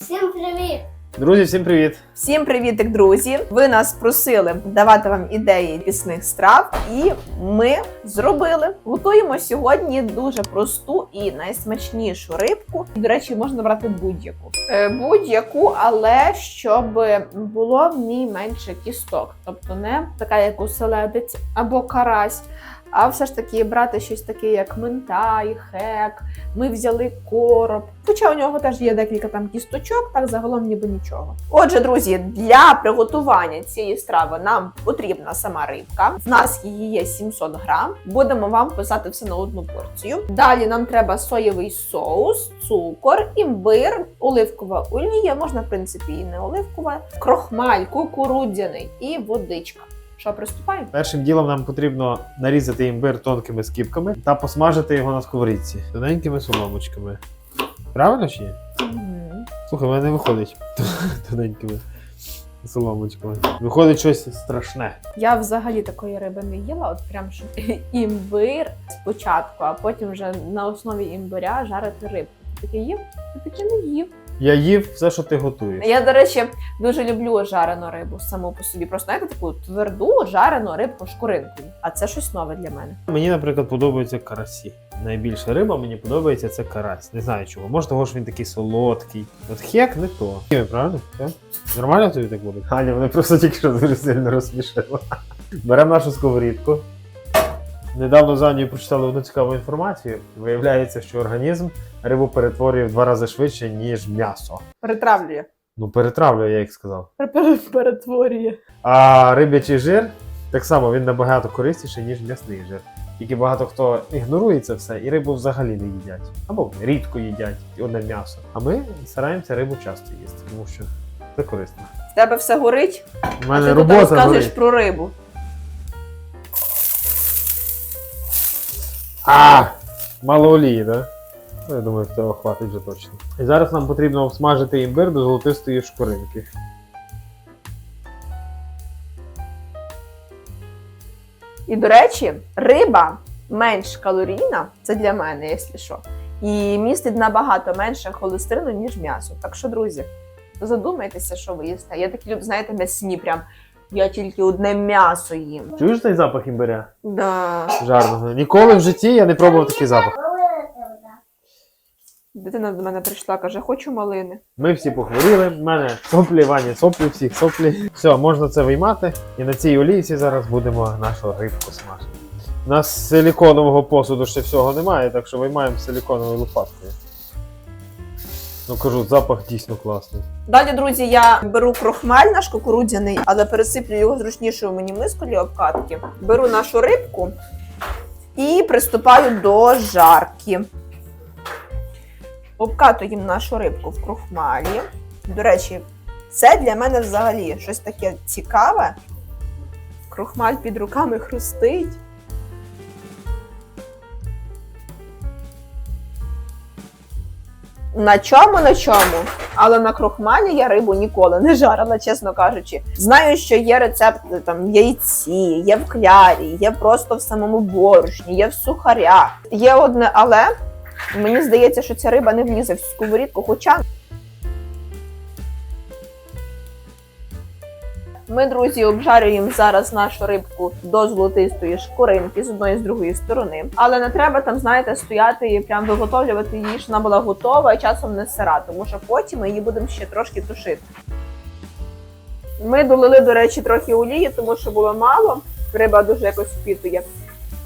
Всім привіт! Друзі, всім привіт! Всім привітик, друзі! Ви нас просили давати вам ідеї пісних страв, і ми зробили. Готуємо сьогодні дуже просту і найсмачнішу рибку. До речі, можна брати будь-яку. Е, будь-яку, але щоб було в ній менше кісток, тобто не така, як оселедець або карась. А все ж таки брати щось таке, як ментай, хек. Ми взяли короб. Хоча у нього теж є декілька там кісточок, так загалом ніби нічого. Отже, друзі, для приготування цієї страви нам потрібна сама рибка. В нас її є 700 грам. Будемо вам писати все на одну порцію. Далі нам треба соєвий соус, цукор, імбир, оливкова олія, можна, в принципі, і не оливкова, крохмаль, кукурудзяний і водичка. Що, приступаємо? Першим ділом нам потрібно нарізати імбир тонкими скибками та посмажити його на сковорідці тоненькими соломочками. Правильно чи ні? Слухай, в мене не виходить тоненькими соломочками. Виходить щось страшне. Я взагалі такої риби не їла, от прям щоб імбир спочатку, а потім вже на основі імбиря жарити рибку. Ти таке їв? Ти таке не їв. Я їв все, що ти готуєш. Я, до речі, дуже люблю жарену рибу саму по собі. Просто знаєте, таку тверду жарену рибку шкуринкою. А це щось нове для мене. Мені, наприклад, подобаються карасі. Найбільша риба мені подобається це карась. Не знаю чого. Може, того, що він такий солодкий. От хек не то. Ні, Правильно? Так? Нормально тобі так буде? Аня, вони просто тільки що дуже сильно розсмішили. Беремо нашу сковорідку. Недавно за Анією прочитали одну цікаву інформацію. Виявляється, що організм рибу перетворює в два рази швидше, ніж м'ясо. Перетравлює. Ну, перетравлює, я як сказав. Перетворює. А риб'ячий жир так само він набагато корисніший, ніж м'ясний жир. Тільки багато хто ігнорує це все і рибу взагалі не їдять. Або рідко їдять і одне м'ясо. А ми стараємося рибу часто їсти, тому що це корисно. В тебе все горить, У а мене ти тут робота розказуєш горить. про рибу. А, мало олії, да? Ну, я думаю, цього хватить вже точно. І зараз нам потрібно обсмажити імбир до золотистої шкуринки. І до речі, риба менш калорійна, це для мене, якщо що. І містить набагато менше холестерину, ніж м'ясо. Так що, друзі, задумайтеся, що ви їсте. Я такі люблю, знаєте, м'ясні прям. Я тільки одне м'ясо їм. Чуєш цей запах імбиря? Да. Жарного. Ніколи в житті я не пробував такий запах. Дитина до мене прийшла, каже, хочу малини. Ми всі похворіли, в мене соплі, Вані, соплі, всіх соплі. Все, можна це виймати. І на цій олійці зараз будемо нашу рибку смажити. У нас силіконового посуду ще всього немає, так що виймаємо силіконовою лопаткою. Ну кажу, запах дійсно класний. Далі, друзі, я беру крохмаль наш кукурудзяний, але пересиплю його зручніше у мені миску для обкатки. Беру нашу рибку і приступаю до жарки. Обкатуємо нашу рибку в крохмалі. До речі, це для мене взагалі щось таке цікаве. Крохмаль під руками хрустить. На чому, на чому? Але на крохмалі я рибу ніколи не жарила, чесно кажучи. Знаю, що є рецепти там в яйці, є в клярі, є просто в самому борошні, є в сухарях. Є одне, але мені здається, що ця риба не влізе в сковорідку, хоча. Ми, друзі, обжарюємо зараз нашу рибку до золотистої шкуринки з одної з другої сторони. Але не треба там, знаєте, стояти і прям виготовлювати її, щоб вона була готова і часом не сира, тому що потім ми її будемо ще трошки тушити. Ми долили, до речі, трохи олії, тому що було мало. Риба дуже якось впітує.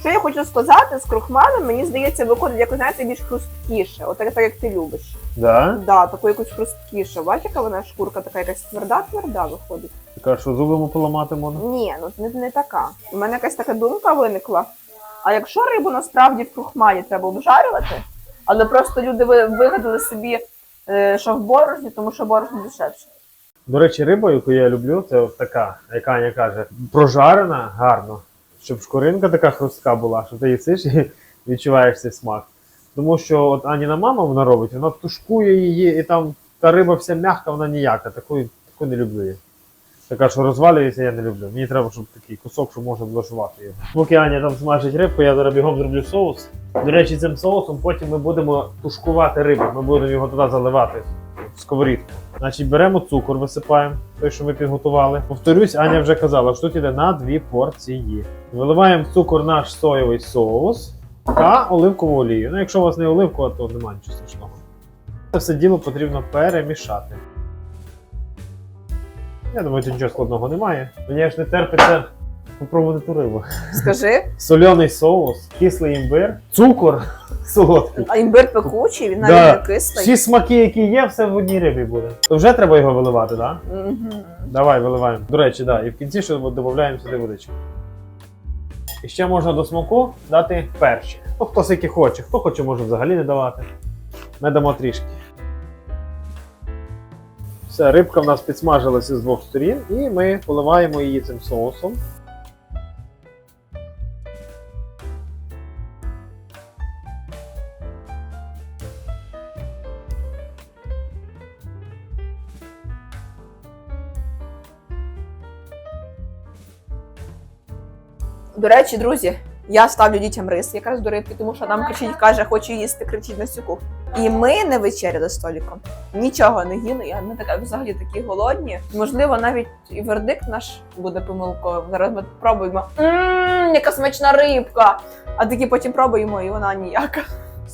Що я хочу сказати, з крохмалем, мені здається, виходить якось, знаєте, більш хрусткіше, отак, так, як ти любиш. Да? Да, таку якусь хрусткіше. Бачиш, яка вона шкурка така якась тверда-тверда виходить. Така, що зубами поламати можна? Ні, ну не, не така. У мене якась така думка виникла. А якщо рибу насправді в крухмалі треба обжарювати, але просто люди ви- вигадали собі, е, що в борошні, тому що борошно дешевше. До речі, риба, яку я люблю, це от така, як Аня каже, прожарена гарно, щоб шкуринка така хрустка була, що ти їсиш і відчуваєш цей смак. Тому що от Аніна мама вона робить, вона тушкує її, і там та риба вся м'яка, вона ніяка. Таку, таку не люблю я. Така, що розвалюється, я не люблю. Мені треба, щоб такий кусок, щоб можна було жувати його. Поки Аня там смажить рибку, я зараз бігом зроблю соус. До речі, цим соусом потім ми будемо тушкувати рибу. Ми будемо його туди заливати в сковорідку. Значить, беремо цукор, висипаємо, той, що ми підготували. Повторюсь, Аня вже казала, що тут іде на дві порції. Виливаємо цукор наш соєвий соус та оливкову олію. Ну, якщо у вас не оливкова, то немає нічого страшного. Це все діло потрібно перемішати. Я думаю, тут нічого складного немає. Мені аж не терпиться попробувати ту рибу. Скажи, Соляний соус, кислий імбир, цукор солодкий. а імбир пекучий, він навіть Да. не кислий. Всі смаки, які є, все в одній рибі буде. То вже треба його виливати, так? Да? Мгм. Давай, виливаємо. До речі, да. І в кінці ще додаємо сюди водичку. І ще можна до смаку дати перші. Ну, хто скільки хоче, хто хоче, може взагалі не давати. Ми дамо трішки. Все, рибка в нас підсмажилася з двох сторін, і ми поливаємо її цим соусом. До речі, друзі, я ставлю дітям рис якраз до рибки, тому що нам кричить, каже, хочу їсти, кричить на всю кухню. І ми не вечеряли століком. Нічого не їли. Я не така взагалі такі голодні. Можливо, навіть і вердикт наш буде помилковим. Зараз ми пробуємо. Мм, яка смачна рибка! А такі потім пробуємо, і вона ніяка.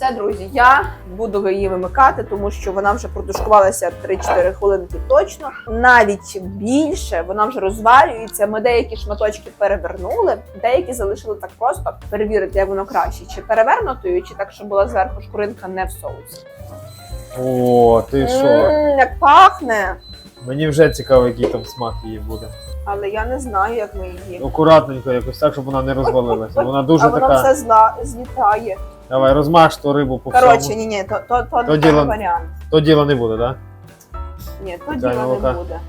Все, друзі, я буду її вимикати, тому що вона вже протушкувалася 3-4 хвилинки точно. Навіть більше вона вже розвалюється. Ми деякі шматочки перевернули, деякі залишили так просто перевірити, як воно краще, чи перевернутою, чи так, щоб була зверху шкуринка не в соусі. О, ти що? Мм, як пахне! Мені вже цікаво, який там смак її буде. Але я не знаю, як ми її. Акуратненько, якось так, щоб вона не розвалилася. Вона дуже а така. все зла злітає. Давай, розмаж ту рибу по Коротше, всьому. ні, ні, то, то, то, То не діло- той варіант. То діла не буде, так? Ні, то Дай діла молока. не буде.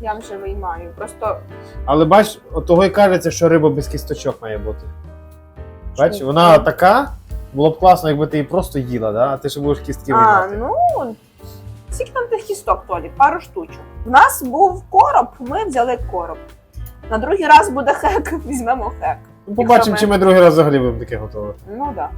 Я вже виймаю. Просто Але бач, от того й кажеться, що риба без кісточок має бути. Бач, Чому? вона така. Було б класно, якби ти її просто їла, да? а ти ще будеш кістки А, виймати. ну скільки там тих кісток, Толі? Пару штучок. В нас був короб, ми взяли короб. На другий раз буде хек, візьмемо хек. Ну, побачимо, ми- чи ми другий раз взагалі будемо таке готувати. Ну так. Да.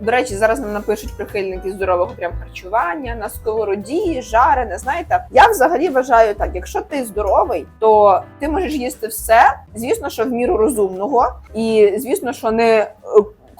До речі, зараз нам напишуть прихильники здорового прям харчування на сковороді, жарене. Знаєте, я взагалі вважаю так: якщо ти здоровий, то ти можеш їсти все. Звісно, що в міру розумного, і звісно, що не е,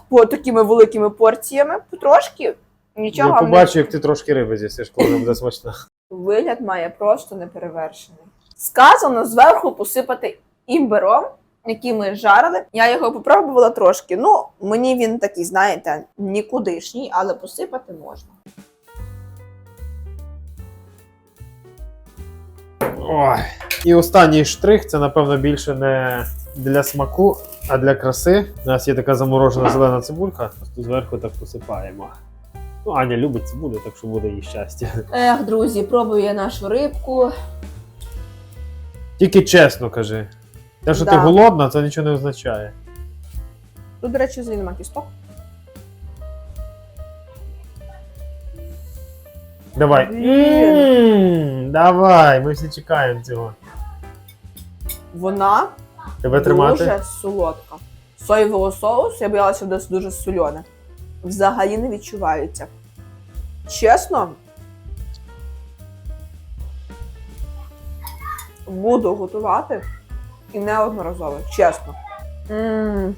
по такими великими порціями, потрошки. Нічого Я вам не побачу, як ти трошки риби з'їсиш, коли буде смачна. Вигляд має просто неперевершений. Сказано зверху посипати імбиром, який ми жарили. Я його попробувала трошки. Ну, мені він такий, знаєте, нікудишній, але посипати можна. Ой. І останній штрих це, напевно, більше не для смаку, а для краси. У нас є така заморожена зелена цибулька. Тут зверху так посипаємо. Ну, Аня любить цибулю, так що буде їй щастя. Ех, друзі, пробую я нашу рибку. Тільки чесно кажи. Те, що ти голодна, це нічого не означає. Тут, до речі, взагалі нема кісток. Давай. Блін. М, Давай, ми всі чекаємо цього. Вона Тебе тримати? дуже солодка. Соєвого соусу, я боялася, буде дуже солене. Взагалі не відчувається. Чесно. Буду готувати і неодноразово, чесно. М,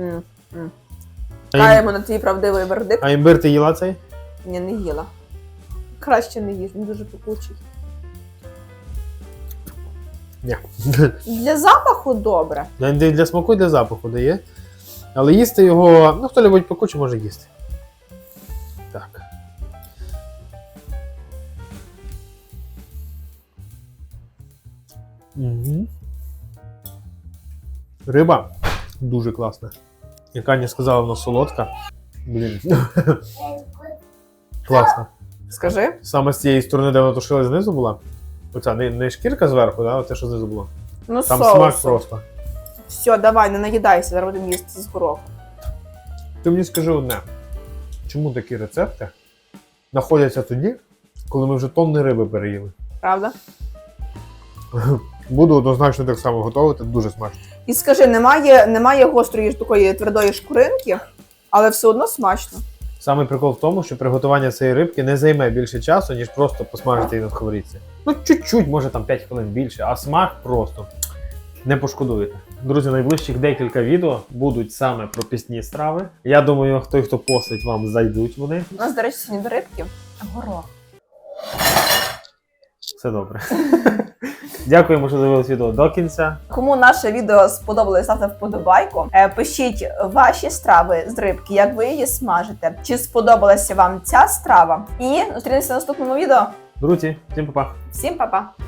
м, м. А, ім... Каємо на твій правдивий вердикт. а імбир ти їла цей? Я не їла. Краще не їж, він дуже пекучий. Ні. Для запаху добре. Для, для для смаку і для запаху дає. Але їсти його, ну хто любить пекуче, може їсти. Риба дуже класна. Як Аня сказала, вона солодка. Блін. Класно. Скажи. Саме з цієї сторони, де вона тушила знизу була. Оця не, не шкірка зверху, да? Оце, що знизу було. Ну, Там соусом. смак просто. Все, давай, не наїдайся, зараз будемо їсти з гороху. Ти мені скажи одне. Чому такі рецепти знаходяться тоді, коли ми вже тонни риби переїли? Правда? Буду однозначно так само готувати, дуже смачно. І скажи, немає, немає гострої ж такої твердої шкуринки, але все одно смачно. Саме прикол в тому, що приготування цієї рибки не займе більше часу, ніж просто посмажити її на сковорідці. Ну, чуть-чуть, може там 5 хвилин більше, а смак просто не пошкодуєте. Друзі, найближчих декілька відео будуть саме про пісні страви. Я думаю, той, хто постить, вам зайдуть вони. У нас, до речі, сьогодні до рибки горох. Все добре. Дякуємо, що дивились відео до кінця. Кому наше відео сподобалось, ставте вподобайку. Е, Пишіть ваші страви з рибки, як ви її смажите. Чи сподобалася вам ця страва? І зустрінемося в наступному відео. Друзі, всім па-па! Всім па-па!